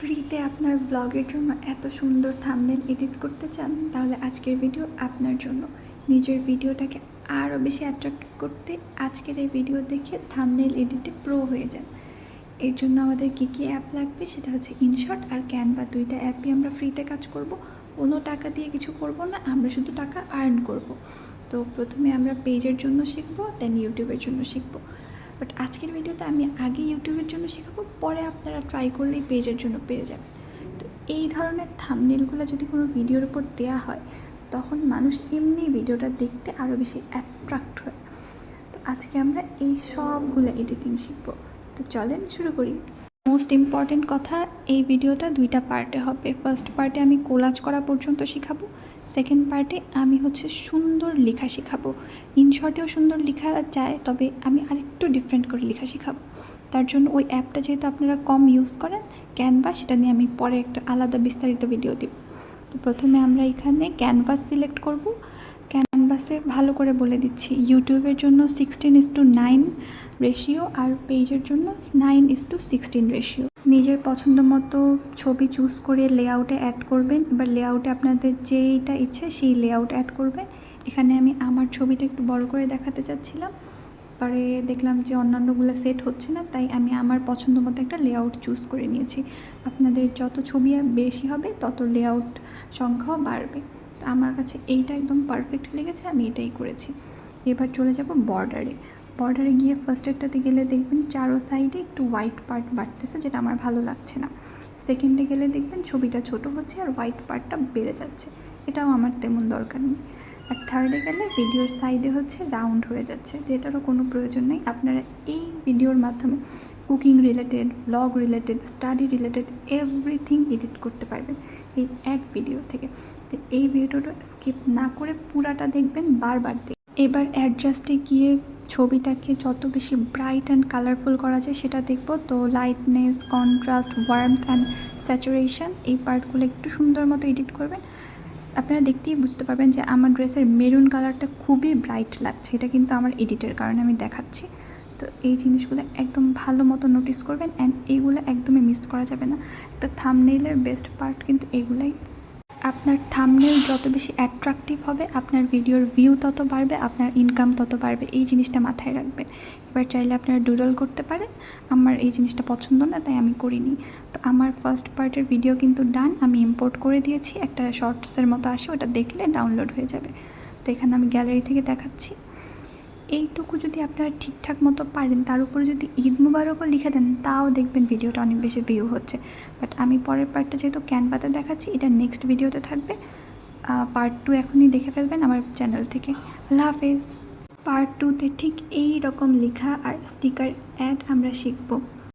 ফ্রিতে আপনার ব্লগের জন্য এত সুন্দর থামনেল এডিট করতে চান, তাহলে আজকের ভিডিও আপনার জন্য। নিজের ভিডিওটাকে আরও বেশি অ্যাট্রাক্ট করতে আজকের এই ভিডিও দেখে থামনেল এডিটে প্রো হয়ে যান। এর জন্য আমাদের কী কী অ্যাপ লাগবে সেটা হচ্ছে ইনশট আর ক্যানভা দুইটা অ্যাপই আমরা ফ্রিতে কাজ করব। কোনো টাকা দিয়ে কিছু করব না, আমরা শুধু টাকা আর্ন করব। তো প্রথমে আমরা পেজের জন্য শিখব দেন ইউটিউবের জন্য শিখব। বাট আজকের ভিডিওতে আমি আগে ইউটিউবের জন্য শেখাবো, পরে আপনারা ট্রাই করলেই পেজের জন্য পেরে যাবেন। তো এই ধরনের থামনেলগুলো যদি কোনো ভিডিওর উপর দেওয়া হয়, তখন মানুষ এমনি ভিডিওটা দেখতে আরও বেশি অ্যাট্রাক্ট হয়। তো আজকে আমরা এই সবগুলো এডিটিং শিখব। তো চলেন শুরু করি। মোস্ট ইম্পর্টেন্ট কথা, এই ভিডিওটা দুইটা পার্টে হবে। ফার্স্ট পার্টে আমি কোলাজ করা পর্যন্ত শেখাবো। সেকেন্ড পার্টে আমি হচ্ছে সুন্দর লেখা শেখাবো। ইনশর্টেও সুন্দর লেখা যায়, তবে আমি আরেকটু ডিফারেন্ট করে লেখা শেখাবো। তার জন্য ওই অ্যাপটা যেহেতু আপনারা কম ইউজ করেন ক্যানভাস সেটা নিয়ে আমি পরে একটা আলাদা বিস্তারিত ভিডিও দিব। তো প্রথমে আমরা এখানে ক্যানভাস সিলেক্ট করব। ক্যানভাসে ভালো করে বলে দিচ্ছি। ইউটিউবের জন্য sixteen is to nine ratio আর পেজের জন্য nine is to sixteen ratio নিজের পছন্দ মতো ছবি চুজ করে লেআউটে অ্যাড করবেন। এবার লেআউটে আপনাদের যেইটা ইচ্ছে সেই লেআউট অ্যাড করবেন। এখানে আমি আমার ছবিটা একটু বড় করে দেখাতে চাচ্ছিলাম। পরে দেখলাম যে অন্যান্যগুলো সেট হচ্ছে না, তাই আমি আমার পছন্দ মতো একটা লেআউট চুজ করে নিয়েছি। আপনাদের যত ছবি বেশি হবে, তত লেআউট সংখ্যাও বাড়বে। তো আমার কাছে এইটা একদম পারফেক্ট লেগেছে, আমি এটাই করেছি। এবার চলে যাব বর্ডারে বর্ডারে গিয়ে ফার্স্ট এডটাতে গেলে দেখবেন চারো সাইডে একটু হোয়াইট পার্ট বাড়তেছে, যেটা আমার ভালো লাগছে না। সেকেন্ডে গেলে দেখবেন ছবিটা ছোট হচ্ছে আর হোয়াইট পার্টটা বেড়ে যাচ্ছে। এটাও আমার তেমন দরকার নেই। আর থার্ডে গেলে ভিডিওর সাইডে হচ্ছে রাউন্ড হয়ে যাচ্ছে, যেটারও কোনো প্রয়োজন নেই। আপনারা এই ভিডিওর মাধ্যমে cooking related blog related study related everything edit করতে পারবেন এই এক ভিডিও থেকে। তো এই ভিডিওটা স্কিপ না করে পুরাটা দেখবেন, বারবার দেখ এবার অ্যাডজাস্টে গিয়ে ছবিটাকে যত বেশি ব্রাইট অ্যান্ড কালারফুল করা যায় সেটা দেখব। তো lightness contrast warmth and saturation এই পার্টগুলো একটু সুন্দর মতো এডিট করবেন। আপনারা দেখতেই বুঝতে পারবেন যে আমার ড্রেসের মেরুন কালারটা খুবই ব্রাইট লাগছে। এটা কিন্তু আমার এডিটের কারণে আমি দেখাচ্ছি। তো এই জিনিসগুলো একদম ভালো মতো নোটিস করবেন অ্যান্ড এইগুলো একদমই মিস করা যাবে না। একটা থামনেইলের বেস্ট পার্ট কিন্তু এইগুলাই আপনার থামনেল যত বেশি অ্যাট্রাকটিভ হবে, আপনার ভিডিওর ভিউ তত বাড়বে, আপনার ইনকাম তত বাড়বে। এই জিনিসটা মাথায় রাখবেন। এবার চাইলে আপনারা ডুডল করতে পারেন। আমার এই জিনিসটা পছন্দ না, তাই আমি করিনি। তো আমার ফার্স্ট পার্টের ভিডিও কিন্তু ডান আমি ইম্পোর্ট করে দিয়েছি। একটা শর্টসের মতো আসে, ওটা দেখলে ডাউনলোড হয়ে যাবে। তো এখানে আমি গ্যালারি থেকে দেখাচ্ছি। এইটুকু যদি আপনারা ঠিকঠাক মতো পারেন, তার উপরে যদি ঈদ মুবারকও লিখে দেন, তাও দেখবেন ভিডিওটা অনেক বেশি ভিউ হচ্ছে। বাট আমি পরের পার্টটা যেহেতু ক্যানভাতে দেখাচ্ছি, এটা নেক্সট ভিডিওতে থাকবে। পার্ট টু এখনই দেখে ফেলবেন আমার চ্যানেল থেকে। আল্লাহ হাফেজ। পার্ট টুতে ঠিক এই রকম লেখা আর স্টিকার অ্যাড আমরা শিখব।